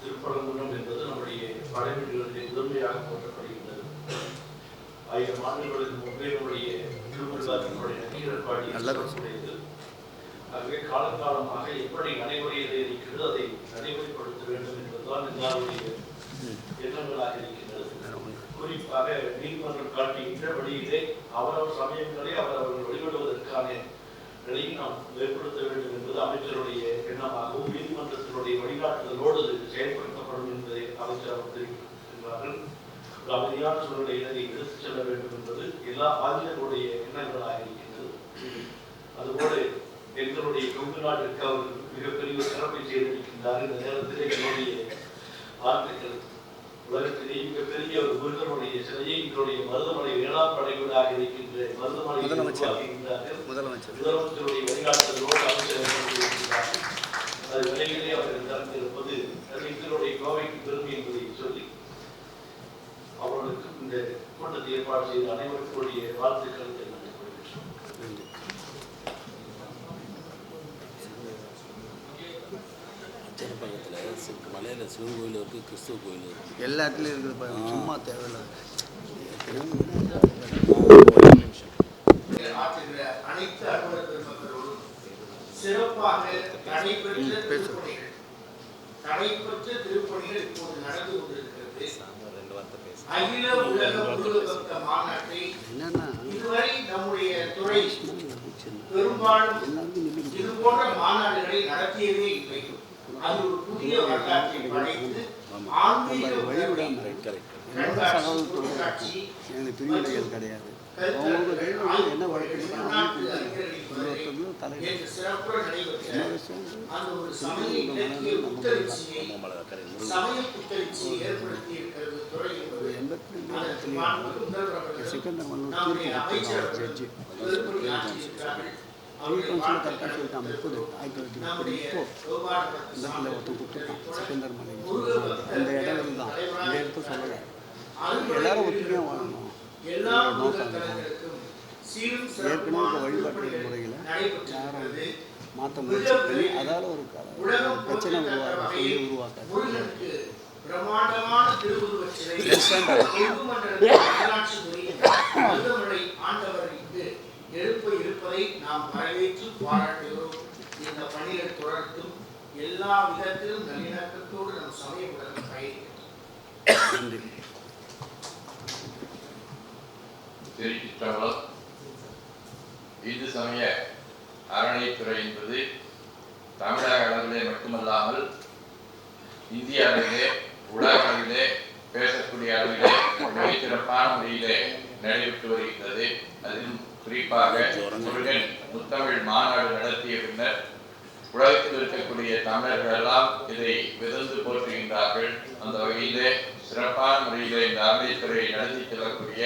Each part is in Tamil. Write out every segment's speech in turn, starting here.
திருப்பரங்குன்றம் என்பது நம்முடைய படைவீடுகளிலே முதன்மையாக போற்றப்படுகின்றது. ஆயிரம் ஆண்டுகளுக்கு முன்பே நம்முடைய திருவிழாவினுடைய நக்கீரப்பாடி சிறப்புடையது. ஆகவே காலகாலமாக எப்படி நடைமுறையிலே இருக்கிறது அதை நடைமுறைப்படுத்த வேண்டும் என்பதுதான் எல்லாருடைய எண்ணங்களாக இருக்கின்றது. குறிப்பாக நீதிமன்றம் காட்டுகின்ற வழியிலே அவரவர் சமயங்களை அவரவர்கள் வழிபடுவதற்கான நிலையை நாம் ஏற்படுத்த வேண்டும் என்பது அமைச்சருடைய எண்ணமாகவும் நீதிமன்றத்தினுடைய வழிகாட்டுதலோடு செயல்படுத்தப்படும் என்பதை அமைச்சர் அவர் தெரிவித்திருக்கிறார்கள். ஒரு அமைதியான சூழ்நிலையில் அதை எடுத்துச் செல்ல வேண்டும் என்பது எல்லா ஆசிரியர்களுடைய எண்ணங்களாக இருக்கின்றது. அதுபோல எங்களுடைய கொங்கு நாட்டிற்கு அவர் மிகப்பெரிய ஒரு சிறப்பை செய்திருக்கின்றார். இந்த நேரத்தில் எங்களுடைய வாழ்த்துக்கள். உலகத்திலேயே மிகப்பெரிய ஒரு முருகனுடைய சிலையை எங்களுடைய மருதமலை ஏழாம் படைவீடாக இருக்கின்ற மருதமலை முதலமைச்சர். முதலமைச்சருடைய வழிகாட்டுதலோடு அமைச்சர். அது விலையிலே அவர்கள் திறந்திருப்பது அது எங்களுடைய கோவைக்கு பெருமை என்பதை சொல்லி அவர்களுக்கும் இந்த கூட்டத்தை ஏற்பாடு செய்த அனைவருக்குடைய வாழ்த்துக்களை தெரிவித்துக் சிவ மலையில் சிவன் கோயில் இருக்குது கிறிஸ்துவ கோயில் இருக்குது எல்லா இடத்துலையும் இருக்குது பாருங்க. சும்மா தேவையில்ல ஆற்றுகிற அனைத்து அலுவலர் பெருமக்களோடும் சிறப்பாக நடைபெற்ற ம், பேசு. திருப்பணிகள் நடைபெற்ற திருப்பணிகள் இப்போது நடந்து கொண்டிருக்கிறது ரெண்டு வார்த்தை பேச அகில உலக முருகபக்த மாநாட்டை என்னன்னா இதுவரை நம்முடைய துறை சின்ன பெரும்பாலும் இது போன்ற மாநாடுகளை நடத்தியதே இல்லை அது ஒரு புதிய வரலாற்றை படைத்து ஆன்மீக பிரிவினைகள் கிடையாது. என்ன சிக்கந்தர் நம்முடைய தீர்ப்பு ஜட்ஜி பெரும்புரை கரெக்டாக சொல்லிட்டான் முப்பது ஆயிரத்தி தொள்ளாயிரத்தி முப்பது இந்த பிள்ளை ஒருத்தன் கொடுத்துருக்கான் சிக்கந்தர் மலை அந்த இடம் இந்த இடத்த சொல்லலை எல்லாரும் வாழணும் ஏற்கனவே வழிபாட்டு முறையில் மாற்ற முயற்சி பண்ணி அதால் ஒரு பிரச்சனை உருவாக்க சொல்லி உருவாக்க பிரம்மாண்டமான திருவுருவச் சிலை sir. எழுப்ப இருப்பதை நாம் வரவேற்று பாராட்டுகிறோம் இந்த பணிகள் தொடர்ந்தும் எல்லா விதத்திலும் நல்லிணக்கத்தோடு நம் சமய உலகம் பயணிக்கட்டும் திருச்சிற்றம்பலம் இந்து சமய அறநிலைத்துறை என்பது தமிழக அளவிலே மட்டுமல்லாமல் இந்திய அளவிலே உலக அளவிலே பேசக்கூடிய அளவிலே மிகச்சிறப்பான முறையிலே நடைபெற்று வருகின்றது. அதிலும் குறிப்பாக முருகன் முத்தமிழ் மாநாடு நடத்திய பின்னர் உலகத்தில் இருக்கக்கூடிய தமிழர்கள் எல்லாம் இதை விதந்து போற்றுகின்றார்கள். அந்த வகையிலே சிறப்பான முறையிலே இந்த அறநிலைத்துறையை நடத்தி செல்லக்கூடிய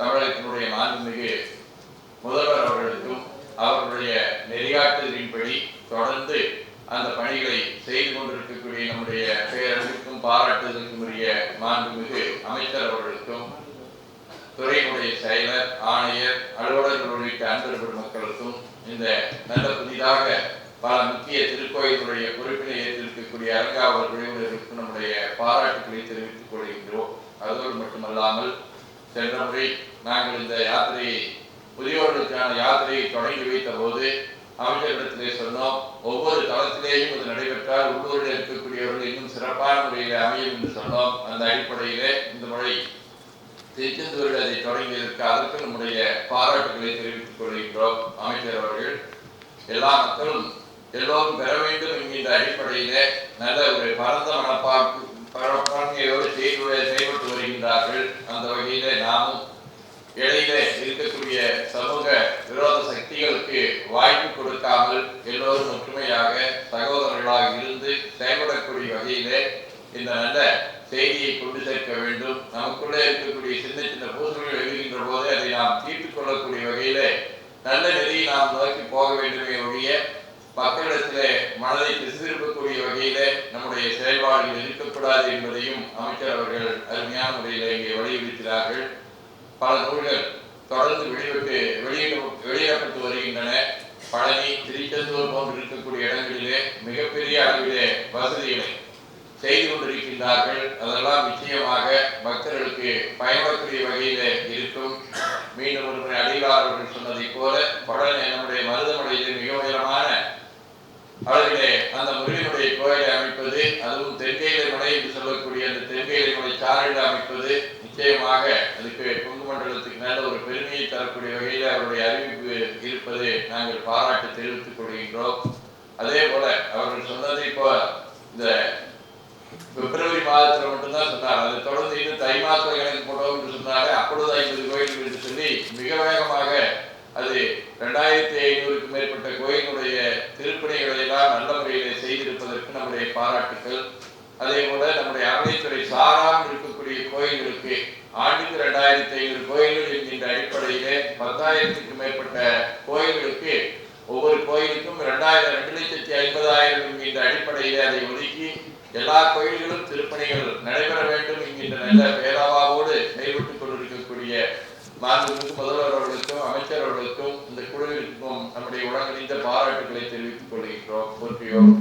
தமிழகத்தினுடைய மாண்புமிகு முதல்வர் அவர்களுக்கும் அவர்களுடைய நெறியாற்றுதலின்படி தொடர்ந்து அந்த பணிகளை செய்து கொண்டிருக்கக்கூடிய நம்முடைய பேரவைக்கும் பாராட்டுதலுக்கும் உரிய மாண்புமிகு அமைச்சர் துறையினுடைய செயலர் ஆணையர் அலுவலர்கள் உள்ளிட்ட அன்பர் பெருமக்களுக்கும் இந்த நல்ல புதிதாக பல முக்கிய திருக்கோயிலுடைய பொறுப்பினை ஏற்றிருக்கக்கூடிய அரங்காவல் குழுவினருக்கும் நம்முடைய பாராட்டுகளை தெரிவித்துக் கொள்கின்றோம். அதோடு மட்டுமல்லாமல் சென்ற முறை நாங்கள் இந்த யாத்திரையை முதியோர்களுக்கான யாத்திரையை தொடங்கி வைத்த போது அமைச்சரிடத்திலே சொன்னோம் ஒவ்வொரு தளத்திலேயும் இது நடைபெற்றால் உள்ளூரில் இருக்கக்கூடியவர்கள் இன்னும் சிறப்பான முறையில் அமையும் என்று சொன்னோம். அந்த அடிப்படையிலே இந்த முறை திருச்செந்தூரில் அதை தொடங்கியதற்கு அதற்கு நம்முடைய பாராட்டுகளை தெரிவித்துக் கொள்கின்றோம். அமைச்சர் அவர்கள் எல்லா மக்களும் எல்லோரும் பெற வேண்டும் என்கின்ற அடிப்படையிலே நல்ல ஒரு பரந்த மனப்பாக்கு பரப்பான்மையோடு செய்து செயல்பட்டு வருகின்றார்கள். அந்த வகையிலே நாமும் இடையிலே இருக்கக்கூடிய சமூக விரோத சக்திகளுக்கு வாய்ப்பு கொடுக்காமல் எல்லோரும் ஒற்றுமையாக சகோதரர்களாக இருந்து செயல்படக்கூடிய வகையிலே இந்த நல்ல கொண்டு சேர்க்க வேண்டும். நமக்குள்ளே இருக்கக்கூடிய சின்ன சின்ன பூசல்கள் எழுகின்ற போது அதை நாம் தீர்த்துக் கொள்ளக்கூடிய வகையிலே நல்ல நெறியை நாம் நோக்கி போக வேண்டுமே ஒழிய மக்களிடத்திலே மனதை திசைதிருப்பக்கூடிய வகையிலே நம்முடைய நம்முடைய செயல்பாடுகள் இருக்கக்கூடாது என்பதையும் அமைச்சர் அவர்கள் அருமையான முறையில் இங்கே வலியுறுத்தினார்கள். பல நூல்கள் தொடர்ந்து வெளியிட்டு வெளியிட வெளியிடப்பட்டு வருகின்றன. பழனி திருச்செந்தூர் போன்று இருக்கக்கூடிய இடங்களிலே மிகப்பெரிய அளவிலே வசதிகளை செய்து கொண்டிருக்கின்றார்கள். அதெல்லாம் நிச்சயமாக பக்தர்களுக்கு பயன்படுத்திய வகையில இருக்கும். மீண்டும் ஒரு முறை அடிகார் அவர்கள் சொன்னதைப் போல பழனி நம்முடைய மருதமலையிலே மிக உயரமான அவர்களே அந்த முருகனுடைய கோயிலை அமைப்பது அதுவும் தென்கையிலை மலை என்று சொல்லக்கூடிய அந்த தென்கையிலை மலை சாரல் அமைப்பது நிச்சயமாக அதுக்கு கொங்கு மண்டலத்துக்கு நல்ல ஒரு பெருமையை தரக்கூடிய வகையில் அவருடைய அறிவிப்பு இருப்பது நாங்கள் பாராட்டு தெரிவித்துக் கொள்கின்றோம். அதே போல அவர்கள் சொன்னதை போல இந்த பிப்ரவரி மாதத்துல மட்டும்தான் சொன்னார். அதை தொடர்ந்து இன்னும் தை மாதம் எனக்கு போட்டோம் சொன்னாங்க அப்பொழுது ஐம்பது கோயில்கள் என்று சொல்லி மிக வேகமாக அது ரெண்டாயிரத்தி ஐநூறுக்கு மேற்பட்ட கோயிலுடைய திருப்பணிகளை எல்லாம் நல்ல முறையில் செய்திருப்பதற்கு நம்முடைய பாராட்டுக்கள். அதே போல நம்முடைய அறநிலைத்துறை சாராமல் இருக்கக்கூடிய கோயில்களுக்கு ஆண்டுக்கு ரெண்டாயிரத்தி ஐநூறு கோயில்கள் என்கின்ற அடிப்படையிலே பத்தாயிரத்துக்கு மேற்பட்ட கோயில்களுக்கு ஒவ்வொரு கோயிலுக்கும் ரெண்டாயிரம் ரெண்டு லட்சத்தி ஐம்பதாயிரம் என்கின்ற அடிப்படையிலே அதை ஒதுக்கி எல்லா பணிகள் நடைபெற வேண்டும் என்கின்ற நல்ல பேராவாவோடு கைவிட்டுக் கொண்டிருக்கக்கூடிய மாண்புமிகு முதல்வர் அவர்களுக்கும் அமைச்சர் அவர்களுக்கும் இந்த குழுவிற்கும் நம்முடைய உடனிணைந்த பாராட்டுகளை தெரிவித்துக் கொள்கின்றோம் போற்றியோம்